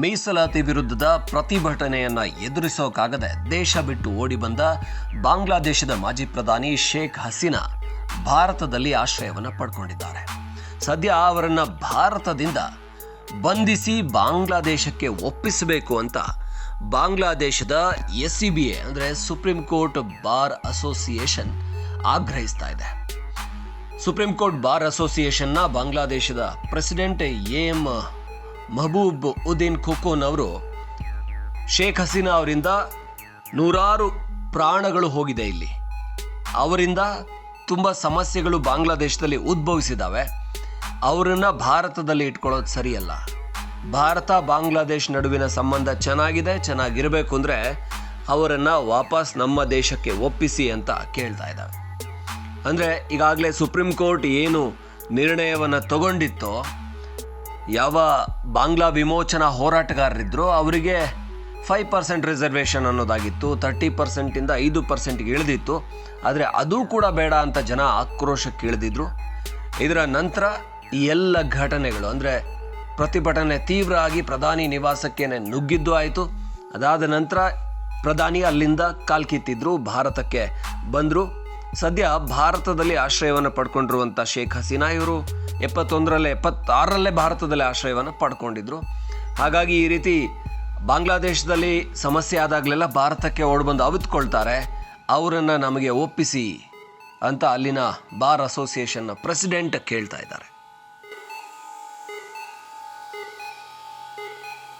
ಮೀಸಲಾತಿ ವಿರುದ್ಧದ ಪ್ರತಿಭಟನೆಯನ್ನು ಎದುರಿಸೋಕಾಗದೆ ದೇಶ ಬಿಟ್ಟು ಓಡಿ ಬಂದ ಬಾಂಗ್ಲಾದೇಶದ ಮಾಜಿ ಪ್ರಧಾನಿ ಶೇಖ್ ಹಸೀನಾ ಭಾರತದಲ್ಲಿ ಆಶ್ರಯವನ್ನು ಪಡ್ಕೊಂಡಿದ್ದಾರೆ. ಸದ್ಯ ಅವರನ್ನು ಭಾರತದಿಂದ ಬಂಧಿಸಿ ಬಾಂಗ್ಲಾದೇಶಕ್ಕೆ ಒಪ್ಪಿಸಬೇಕು ಅಂತ ಬಾಂಗ್ಲಾದೇಶದ ಎಸ್ ಸಿ ಬಿ ಎ ಅಂದರೆ ಸುಪ್ರೀಂ ಕೋರ್ಟ್ ಬಾರ್ ಅಸೋಸಿಯೇಷನ್ ಆಗ್ರಹಿಸ್ತಾ ಇದೆ. ಸುಪ್ರೀಂ ಕೋರ್ಟ್ ಬಾರ್ ಅಸೋಸಿಯೇಷನ್ನ ಬಾಂಗ್ಲಾದೇಶದ president A M Mahbub Uddin Khokhon ಅವರು ಶೇಖ್ ಹಸೀನಾ ಅವರಿಂದ ನೂರಾರು ಪ್ರಾಣಗಳು ಹೋಗಿದೆ ಇಲ್ಲಿ. ಅವರಿಂದ ತುಂಬ ಸಮಸ್ಯೆಗಳು ಬಾಂಗ್ಲಾದೇಶದಲ್ಲಿ ಉದ್ಭವಿಸಿದ್ದಾವೆ. ಅವರನ್ನ ಭಾರತದಲ್ಲಿ ಇಟ್ಕೊಳ್ಳೋದು ಸರಿಯಲ್ಲ. ಭಾರತ, ಬಾಂಗ್ಲಾದೇಶ್ ನಡುವಿನ ಸಂಬಂಧ ಚೆನ್ನಾಗಿದೆ, ಚೆನ್ನಾಗಿರಬೇಕು ಅಂದರೆ ಅವರನ್ನು ವಾಪಸ್ ನಮ್ಮ ದೇಶಕ್ಕೆ ಒಪ್ಪಿಸಿ ಅಂತ ಕೇಳ್ತಾ ಇದ್ದಾವೆ ಅಂದರೆ ಈಗಾಗಲೇ ಸುಪ್ರೀಂ ಕೋರ್ಟ್ ಏನು ನಿರ್ಣಯವನ್ನು ತಗೊಂಡಿತ್ತೋ ಯಾವ ಬಾಂಗ್ಲಾ ವಿಮೋಚನಾ ಹೋರಾಟಗಾರರಿದ್ರೋ ಅವರಿಗೆ ಫೈವ್ ಪರ್ಸೆಂಟ್ ರಿಸರ್ವೇಷನ್ ಅನ್ನೋದಾಗಿತ್ತು ತರ್ಟಿ ಪರ್ಸೆಂಟಿಂದ ಐದು ಪರ್ಸೆಂಟ್ಗೆ ಇಳಿದಿತ್ತು. ಆದರೆ ಅದು ಕೂಡ ಬೇಡ ಅಂತ ಜನ ಆಕ್ರೋಶಕ್ಕೆ ಇಳಿದಿದ್ರು. ಇದರ ನಂತರ ಈ ಎಲ್ಲ ಘಟನೆಗಳು, ಅಂದರೆ ಪ್ರತಿಭಟನೆ ತೀವ್ರ ಆಗಿ ಪ್ರಧಾನಿ ನಿವಾಸಕ್ಕೇನೆ ನುಗ್ಗಿದ್ದು ಆಯಿತು. ಅದಾದ ನಂತರ ಪ್ರಧಾನಿ ಅಲ್ಲಿಂದ ಕಾಲ್ಕಿತ್ತಿದ್ರು ಭಾರತಕ್ಕೆ ಬಂದರು. ಸದ್ಯ ಭಾರತದಲ್ಲಿ ಆಶ್ರಯವನ್ನು ಪಡ್ಕೊಂಡಿರುವಂಥ ಶೇಖ್ ಹಸೀನಾ ಇವರು ಎಪ್ಪತ್ತೊಂದರಲ್ಲೇ, ಎಪ್ಪತ್ತಾರರಲ್ಲೇ ಭಾರತದಲ್ಲಿ ಆಶ್ರಯವನ್ನು ಪಡ್ಕೊಂಡಿದ್ರು. ಹಾಗಾಗಿ ಈ ರೀತಿ ಬಾಂಗ್ಲಾದೇಶದಲ್ಲಿ ಸಮಸ್ಯೆ ಆದಾಗಲೆಲ್ಲ ಭಾರತಕ್ಕೆ ಓಡಿಬಂದು ಅವಿತ್ಕೊಳ್ತಾರೆ. ಅವರನ್ನು ನಮಗೆ ಒಪ್ಪಿಸಿ ಅಂತ ಅಲ್ಲಿನ ಬಾರ್ ಅಸೋಸಿಯೇಷನ್ನ ಪ್ರೆಸಿಡೆಂಟ್ ಕೇಳ್ತಾ ಇದ್ದಾರೆ.